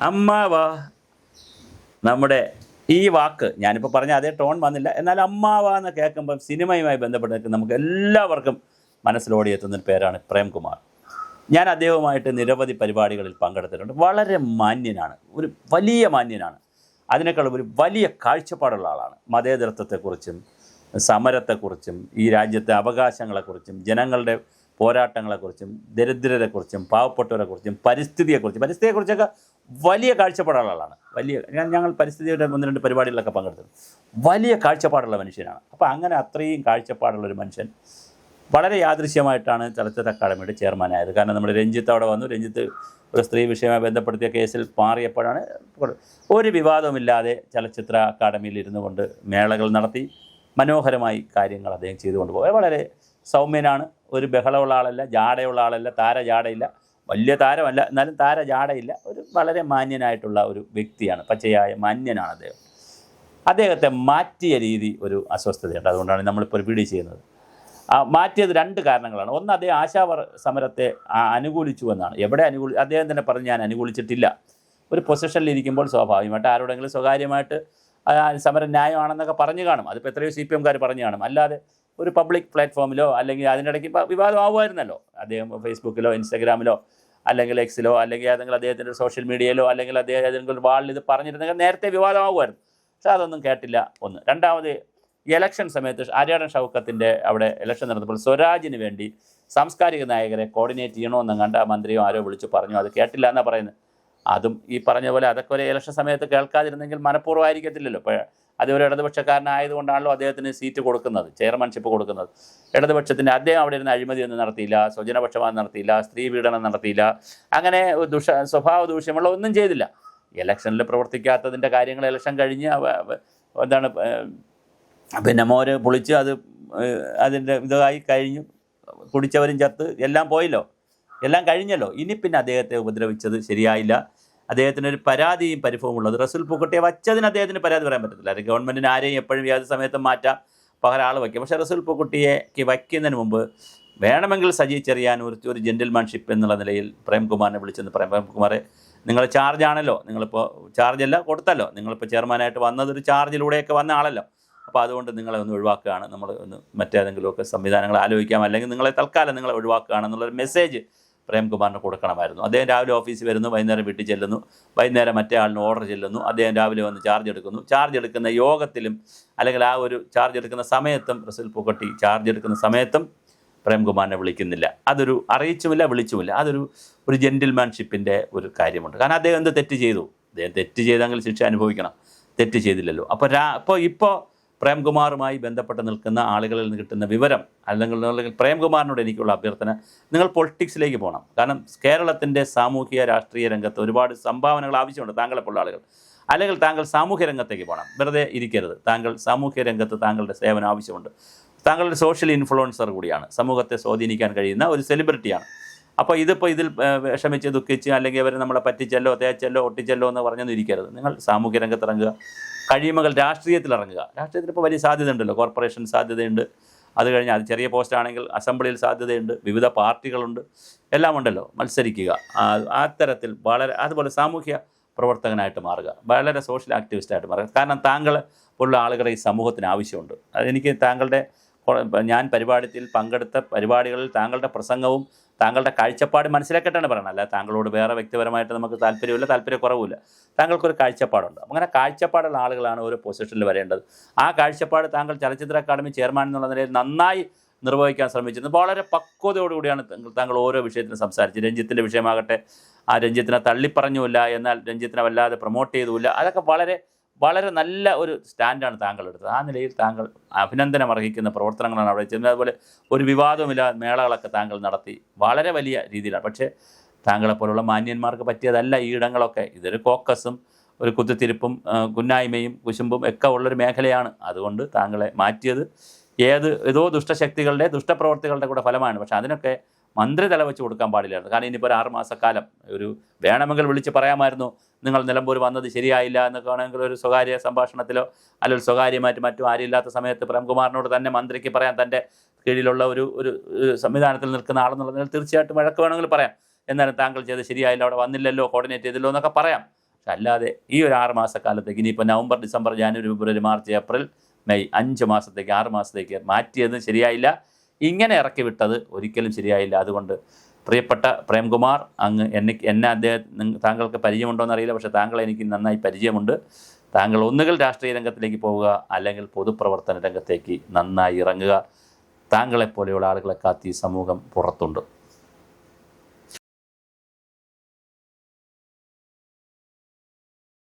അമ്മാവ നമ്മുടെ ഈ വാക്ക് ഞാനിപ്പോൾ പറഞ്ഞ അതേ ടോൺ വന്നില്ല. എന്നാൽ അമ്മാവ എന്ന് കേൾക്കുമ്പം സിനിമയുമായി ബന്ധപ്പെട്ട് നമുക്ക് എല്ലാവർക്കും മനസ്സിലോടിയെത്തുന്ന പേരാണ് പ്രേംകുമാർ. ഞാൻ അദ്ദേഹവുമായിട്ട് നിരവധി പരിപാടികളിൽ പങ്കെടുത്തിട്ടുണ്ട്. വളരെ മാന്യനാണ്. ഒരു വലിയ മാന്യനാണ്. അതിനേക്കാൾ ഒരു വലിയ കാഴ്ചപ്പാടുള്ള ആളാണ്. മതേതരത്വത്തെക്കുറിച്ചും സമരത്തെക്കുറിച്ചും ഈ രാജ്യത്തെ അവകാശങ്ങളെക്കുറിച്ചും ജനങ്ങളുടെ പോരാട്ടങ്ങളെക്കുറിച്ചും ദരിദ്രരെക്കുറിച്ചും പാവപ്പെട്ടവരെക്കുറിച്ചും പരിസ്ഥിതിയെക്കുറിച്ചും പരിസ്ഥിതിയെക്കുറിച്ചൊക്കെ വലിയ കാഴ്ചപ്പാടുള്ള ആളാണ് വലിയ ഞാൻ ഞങ്ങൾ പരിസ്ഥിതിയുടെ ഒന്ന് രണ്ട് പരിപാടികളിലൊക്കെ പങ്കെടുത്തു വലിയ കാഴ്ചപ്പാടുള്ള മനുഷ്യനാണ്. അപ്പോൾ അങ്ങനെ അത്രയും കാഴ്ചപ്പാടുള്ള ഒരു മനുഷ്യൻ വളരെ യാദൃശ്യമായിട്ടാണ് ചലച്ചിത്ര അക്കാദമിയുടെ ചെയർമാനായത്. കാരണം നമ്മുടെ രഞ്ജിത്ത് അവിടെ വന്നു. രഞ്ജിത്ത് ഒരു സ്ത്രീ വിഷയമായി ബന്ധപ്പെടുത്തിയ കേസിൽ മാറിയപ്പോഴാണ് ഒരു വിവാദവുമില്ലാതെ ചലച്ചിത്ര അക്കാദമിയിൽ ഇരുന്നു കൊണ്ട് മേളകൾ നടത്തി മനോഹരമായി കാര്യങ്ങൾ അദ്ദേഹം ചെയ്തുകൊണ്ട് പോകുക വളരെ സൗമ്യനാണ്. ഒരു ബഹളമുള്ള ആളല്ല ജാടയുള്ള ആളല്ല താര ജാടയില്ല. വലിയ താരമല്ല എന്നാലും താര ജാടയില്ല. ഒരു വളരെ മാന്യനായിട്ടുള്ള ഒരു വ്യക്തിയാണ് പച്ചയായ മാന്യനാണ് അദ്ദേഹം. അദ്ദേഹത്തെ മാറ്റിയ രീതി ഒരു അസ്വസ്ഥതയുണ്ട്. അതുകൊണ്ടാണ് നമ്മളിപ്പോൾ ഒരു വീഡിയോ ചെയ്യുന്നത്. ആ മാറ്റിയത് രണ്ട് കാരണങ്ങളാണ്. ഒന്ന് അദ്ദേഹം ആശാവർ സമരത്തെ അനുകൂലിച്ചു എന്നാണ്. എവിടെ അനുകൂലി അദ്ദേഹം തന്നെ പറഞ്ഞ് ഞാൻ അനുകൂലിച്ചിട്ടില്ല. ഒരു പൊസിഷനിൽ ഇരിക്കുമ്പോൾ സ്വാഭാവികമായിട്ട് ആരോടെങ്കിലും സ്വകാര്യമായിട്ട് സമരം ന്യായമാണെന്നൊക്കെ പറഞ്ഞു കാണും. അതിപ്പോൾ എത്രയോ സി പി എംകാർ പറഞ്ഞു കാണും. അല്ലാതെ ഒരു പബ്ലിക് പ്ലാറ്റ്ഫോമിലോ അല്ലെങ്കിൽ അതിനിടയ്ക്ക് വിവാദമാവുമായിരുന്നല്ലോ. അദ്ദേഹം ഫേസ്ബുക്കിലോ ഇൻസ്റ്റാഗ്രാമിലോ അല്ലെങ്കിൽ എക്സിലോ അല്ലെങ്കിൽ ഏതെങ്കിലും അദ്ദേഹത്തിന്റെ സോഷ്യൽ മീഡിയയിലോ അല്ലെങ്കിൽ അദ്ദേഹം ഏതെങ്കിലും ഒരു വാളിൽ ഇത് പറഞ്ഞിരുന്നെങ്കിൽ നേരത്തെ വിവാദമാകുമായിരുന്നു പക്ഷേ അതൊന്നും കേട്ടില്ല ഒന്ന്. രണ്ടാമത് ഇലക്ഷൻ സമയത്ത് ആര്യാടൻ ഷൗക്കത്തിന്റെ അവിടെ ഇലക്ഷൻ നടന്നപ്പോൾ സ്വരാജിന് വേണ്ടി സാംസ്കാരിക നായകരെ കോർഡിനേറ്റ് ചെയ്യണമെന്നും കണ്ട മന്ത്രിയും ആരോ വിളിച്ചു പറഞ്ഞു. അത് കേട്ടില്ല എന്നാണ് പറയുന്നത്. അതും ഈ പറഞ്ഞ പോലെ അതൊക്കെ ഒരു ഇലക്ഷൻ സമയത്ത് കേൾക്കാതിരുന്നെങ്കിൽ മനഃപൂർവമായിരിക്കത്തില്ലല്ലോ. ഇപ്പോൾ അത് ഒരു ഇടതുപക്ഷക്കാരനായതുകൊണ്ടാണല്ലോ അദ്ദേഹത്തിന് സീറ്റ് കൊടുക്കുന്നത് ചെയർമാൻഷിപ്പ് കൊടുക്കുന്നത്. ഇടതുപക്ഷത്തിന്റെ അദ്ദേഹം അവിടെ ഇരുന്ന് അഴിമതിയൊന്നും നടത്തിയില്ല സ്വജനപക്ഷപാതം നടത്തിയില്ല സ്ത്രീ പീഡനം നടത്തിയില്ല അങ്ങനെ ദുഷ സ്വഭാവ ദൂഷ്യമുള്ള ഒന്നും ചെയ്തില്ല. ഇലക്ഷനിൽ പ്രവർത്തിക്കാത്തതിന്റെ കാര്യങ്ങൾ ഇലക്ഷൻ കഴിഞ്ഞ് എന്താണ് പിന്നെ മോര് പൊളിച്ച് അത് അതിന്റെ ഇതായി കഴിഞ്ഞു. കുടിച്ചവരും ചത്ത് എല്ലാം പോയല്ലോ. എല്ലാം കഴിഞ്ഞല്ലോ. ഇനി പിന്നെ അദ്ദേഹത്തെ ഉപദ്രവിച്ചത് ശരിയായില്ല. അദ്ദേഹത്തിന് ഒരു പരാതിയും പരിഭവം ഉള്ളത്. റസുൽ പൂക്കുട്ടിയെ വച്ചതിന് അദ്ദേഹത്തിന് പരാതി പറയാൻ പറ്റത്തില്ല. അത് ഗവൺമെന്റിന് ആരെയും എപ്പോഴും ഏത് സമയത്തും മാറ്റാം പകരം ആൾ വയ്ക്കും. പക്ഷേ റസുൽ പൂക്കുട്ടിയെ വയ്ക്കുന്നതിന് മുമ്പ് വേണമെങ്കിൽ സജി ചെറിയാൻ ഒരു ഒരു ജെന്റിൽമാൻഷിപ്പ് എന്നുള്ള നിലയിൽ പ്രേംകുമാറിനെ വിളിച്ചെന്ന് പറയാം. പ്രേംകുമാറെ നിങ്ങൾ ചാർജ് ആണല്ലോ. നിങ്ങളിപ്പോൾ അല്ല കൊടുത്തല്ലോ. നിങ്ങളിപ്പോൾ ചെയർമാനായിട്ട് വന്നതൊരു ചാർജിലൂടെയൊക്കെ വന്ന ആളല്ലോ. അപ്പോൾ അതുകൊണ്ട് നിങ്ങളെ ഒന്ന് ഒഴിവാക്കുകയാണ്. നമ്മൾ ഒന്ന് മറ്റേതെങ്കിലുമൊക്കെ സംവിധാനങ്ങൾ ആലോചിക്കാം. അല്ലെങ്കിൽ നിങ്ങളെ തൽക്കാലം നിങ്ങളെ ഒഴിവാക്കുകയാണെന്നുള്ളൊരു മെസ്സേജ് പ്രേംകുമാറിന് കൊടുക്കണമായിരുന്നു. അദ്ദേഹം രാവിലെ ഓഫീസിൽ വരുന്നു വൈകുന്നേരം വീട്ടിൽ ചെല്ലുന്നു. വൈകുന്നേരം മറ്റേ ആളിന് ഓർഡർ ചെല്ലുന്നു. അദ്ദേഹം രാവിലെ വന്ന് ചാർജ് എടുക്കുന്നു. ചാർജ് എടുക്കുന്ന യോഗത്തിലും അല്ലെങ്കിൽ ആ ഒരു ചാർജ് എടുക്കുന്ന സമയത്തും റസിൽ പൂക്കട്ടി ചാർജ് എടുക്കുന്ന സമയത്തും പ്രേംകുമാറിനെ വിളിക്കുന്നില്ല. അതൊരു അറിയിച്ചുമില്ല വിളിച്ചുമില്ല. അതൊരു ഒരു ജെന്റിൽമാൻഷിപ്പിന്റെ ഒരു കാര്യമുണ്ട്. കാരണം അദ്ദേഹം എന്ത് തെറ്റ് ചെയ്തു? അദ്ദേഹം തെറ്റ് ചെയ്തെങ്കിൽ ശിക്ഷ അനുഭവിക്കണം. തെറ്റ് ചെയ്തില്ലല്ലോ. അപ്പോൾ രാ അപ്പോൾ ഇപ്പോൾ പ്രേംകുമാറുമായി ബന്ധപ്പെട്ട് നിൽക്കുന്ന ആളുകളിൽ നിന്ന് കിട്ടുന്ന വിവരം അല്ലെങ്കിൽ അല്ലെങ്കിൽ പ്രേംകുമാറിനോട് എനിക്കുള്ള അഭ്യർത്ഥന നിങ്ങൾ പൊളിറ്റിക്സിലേക്ക് പോകണം. കാരണം കേരളത്തിന്റെ സാമൂഹിക രാഷ്ട്രീയ രംഗത്ത് ഒരുപാട് സംഭാവനകൾ ആവശ്യമുണ്ട് താങ്കളെപ്പോലുള്ള ആളുകൾ. അല്ലെങ്കിൽ താങ്കൾ സാമൂഹ്യ രംഗത്തേക്ക് പോകണം. വെറുതെ ഇരിക്കരുത്. താങ്കൾ സാമൂഹ്യ രംഗത്ത് താങ്കളുടെ സേവനം ആവശ്യമുണ്ട്. താങ്കളുടെ സോഷ്യൽ ഇൻഫ്ലുവൻസർ കൂടിയാണ്. സമൂഹത്തെ സ്വാധീനിക്കാൻ കഴിയുന്ന ഒരു സെലിബ്രിറ്റിയാണ് അപ്പോൾ ഇതിപ്പോൾ ഇതിൽ വിഷമിച്ച് ദുഃഖിച്ച് അല്ലെങ്കിൽ അവർ നമ്മളെ പറ്റിച്ചല്ലോ തേച്ചല്ലോ ഒട്ടിച്ചല്ലോ എന്ന് പറഞ്ഞൊന്നും ഇരിക്കരുത്. നിങ്ങൾ സാമൂഹ്യ രംഗത്ത് ഇറങ്ങുക. കഴിയുമകൾ രാഷ്ട്രീയത്തിൽ ഇറങ്ങുക. രാഷ്ട്രീയത്തിൽ ഇപ്പോൾ വലിയ സാധ്യതയുണ്ടല്ലോ. കോർപ്പറേഷൻ സാധ്യതയുണ്ട്. അത് കഴിഞ്ഞാൽ അത് ചെറിയ പോസ്റ്റ് ആണെങ്കിൽ അസംബ്ലിയിൽ സാധ്യതയുണ്ട്. വിവിധ പാർട്ടികളുണ്ട്. എല്ലാം ഉണ്ടല്ലോ. മത്സരിക്കുക. ആ തരത്തിൽ വളരെ അതുപോലെ സാമൂഹ്യ പ്രവർത്തകനായിട്ട് മാറുക. വളരെ സോഷ്യൽ ആക്ടിവിസ്റ്റായിട്ട് മാറുക. കാരണം താങ്കൾ പോലുള്ള ആളുകളുടെ ഈ സമൂഹത്തിന് ആവശ്യമുണ്ട്. അതെനിക്ക് താങ്കളുടെ ഞാൻ പരിപാടിയിൽ പങ്കെടുത്ത പരിപാടികളിൽ താങ്കളുടെ പ്രസംഗവും താങ്കളുടെ കാഴ്ചപ്പാട് മനസ്സിലാക്കിയിട്ടാണ് പറയുന്നത്. അല്ല താങ്കളോട് വേറെ വ്യക്തിപരമായിട്ട് നമുക്ക് താല്പര്യമില്ല താല്പര്യക്കുറവുമില്ല. താങ്കൾക്കൊരു കാഴ്ചപ്പാടുണ്ട്. അങ്ങനെ കാഴ്ചപ്പാടുള്ള ആളുകളാണ് ഓരോ പൊസിഷനിൽ വരേണ്ടത്. ആ കാഴ്ചപ്പാട് താങ്കൾ ചലച്ചിത്ര അക്കാദമി ചെയർമാൻ എന്നുള്ള നിലയിൽ നന്നായി നിർവഹിക്കാൻ ശ്രമിച്ചിരുന്നു. വളരെ പക്വതയോടുകൂടിയാണ് താങ്കൾ ഓരോ വിഷയത്തിനും സംസാരിച്ചത്. രഞ്ജിത്തിന്റെ വിഷയമാകട്ടെ ആ രഞ്ജിത്തിനെ തള്ളിപ്പറഞ്ഞുമില്ല എന്നാൽ രഞ്ജിത്തിനെ വല്ലാതെ പ്രൊമോട്ട് ചെയ്തുമില്ല. അതൊക്കെ വളരെ വളരെ നല്ല ഒരു സ്റ്റാൻഡാണ് താങ്കൾ എടുത്തത് ആ നിലയിൽ താങ്കൾ അഭിനന്ദനം അർഹിക്കുന്ന പ്രവർത്തനങ്ങളാണ് അവിടെ ചെയ്യുന്നത്. അതുപോലെ ഒരു വിവാദമില്ലാതെ മേളകളൊക്കെ താങ്കൾ നടത്തി. വളരെ വലിയ രീതിയിലാണ്. പക്ഷേ താങ്കളെപ്പോലുള്ള മാന്യന്മാർക്ക് പറ്റിയതല്ല ഈ ഇടങ്ങളൊക്കെ. ഇതൊരു കോക്കസും ഒരു കുത്തിത്തിരിപ്പും കുന്നായ്മയും കുശുമ്പും ഒക്കെ ഉള്ളൊരു മേഖലയാണ്. അതുകൊണ്ട് താങ്കളെ മാറ്റിയത് ഏത് ഏതോ ദുഷ്ടശക്തികളുടെ ദുഷ്ടപ്രവർത്തികളുടെ കൂടെ ഫലമാണ്. പക്ഷേ അതിനൊക്കെ മന്ത്രി തല വെച്ച് കൊടുക്കാൻ പാടില്ലായിരുന്നു. കാരണം ഇനിയിപ്പോൾ ഒരു ആറുമാസക്കാലം ഒരു വേണമെങ്കിൽ വിളിച്ച് പറയാമായിരുന്നു നിങ്ങൾ നിലമ്പൂർ വന്നത് ശരിയായില്ല എന്നൊക്കെ ആണെങ്കിൽ ഒരു സ്വകാര്യ സംഭാഷണത്തിലോ അല്ലെങ്കിൽ സ്വകാര്യമായിട്ട് മറ്റും ആരുമില്ലാത്ത സമയത്ത് പ്രേംകുമാറിനോട് തന്നെ മന്ത്രിക്ക് പറയാം തന്റെ കീഴിലുള്ള ഒരു ഒരു സംവിധാനത്തിൽ നിൽക്കുന്ന ആളെന്നുള്ള നിലയിൽ തീർച്ചയായിട്ടും വഴക്ക് വേണമെങ്കിൽ പറയാം. എന്നാലും താങ്കൾ ചെയ്ത് ശരിയായില്ല അവിടെ വന്നില്ലല്ലോ കോർഡിനേറ്റ് ചെയ്തില്ലോ എന്നൊക്കെ പറയാം. പക്ഷെ അല്ലാതെ ഈ ഒരു ആറ് മാസക്കാലത്തേക്ക് ഇനിയിപ്പോൾ November December January February March April May അഞ്ച് മാസത്തേക്ക് ആറ് മാസത്തേക്ക് മാറ്റിയത് ശരിയായില്ല. ഇങ്ങനെ ഇറക്കി വിട്ടത് ഒരിക്കലും ശരിയായില്ല. അതുകൊണ്ട് പ്രിയപ്പെട്ട പ്രേംകുമാർ അങ്ങ് എന്നെ എന്നെ അദ്ദേഹം താങ്കൾക്ക് പരിചയമുണ്ടോ എന്നറിയില്ല പക്ഷേ താങ്കളെ എനിക്ക് നന്നായി പരിചയമുണ്ട്. താങ്കൾ ഒന്നുകിൽ രാഷ്ട്രീയ രംഗത്തിലേക്ക് പോവുക അല്ലെങ്കിൽ പൊതുപ്രവർത്തന രംഗത്തേക്ക് നന്നായി ഇറങ്ങുക. താങ്കളെപ്പോലെയുള്ള ആളുകളെ കാത്തി സമൂഹം പുറത്തുണ്ട്.